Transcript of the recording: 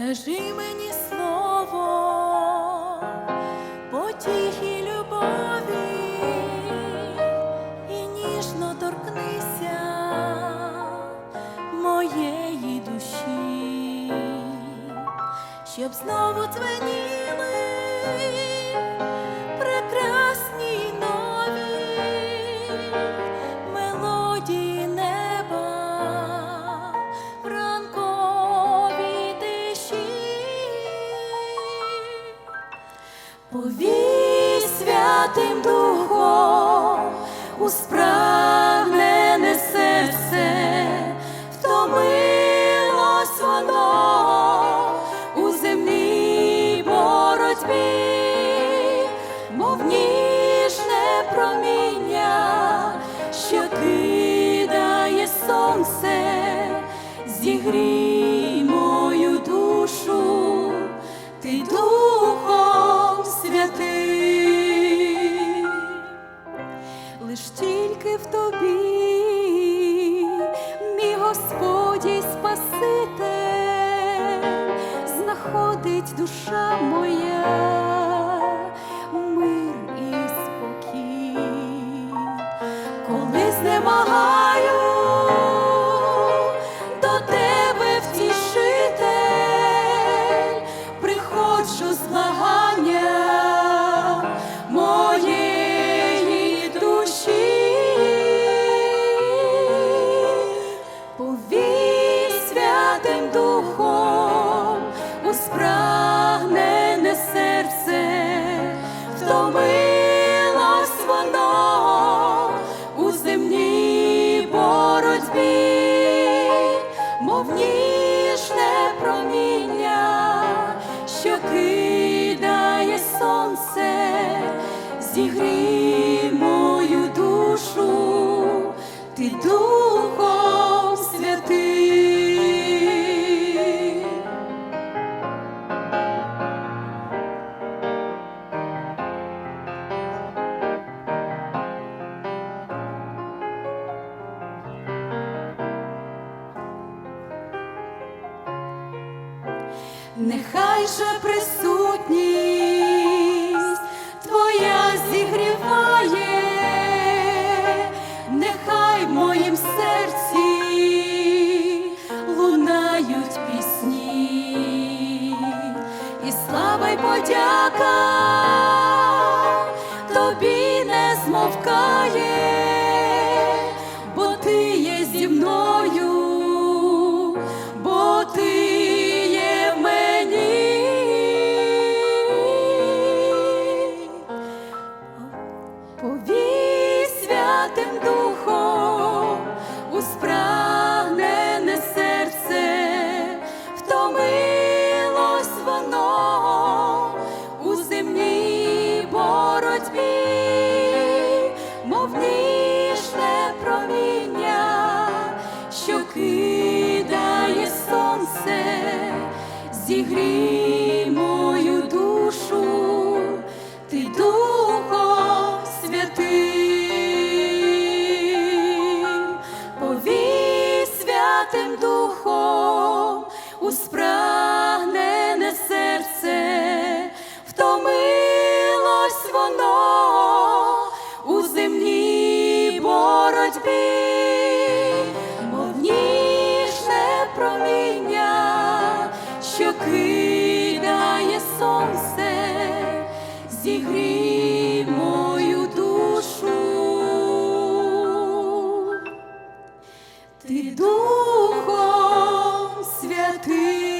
Скажи мені слово, потіхи любові і ніжно торкнися моєї душі, щоб знову дзвеніли у серце, втомилось воно у земній боротьбі, мов ніжне проміння, що кидає сонце, зігрій мій Господь і Спаситель, знаходить душа моя, мир і спокій, коли знемагаю у спрагнене серце, втомилось воно у земній боротьбі, мов ніжне проміння, що кидає сонце, зігрій мою душу, ти Духом Нехай же присутність твоя зігріває, нехай в моїм серці лунають пісні, і слава й подяка тобі не змовкає, кидає сонце, зігрій мою душу, ти Духом Святий, повій святим духом у спрагнене серце, втомилось воно у земній боротьбі, кидає сонце, зігрій мою душу. Ти Духом Святим.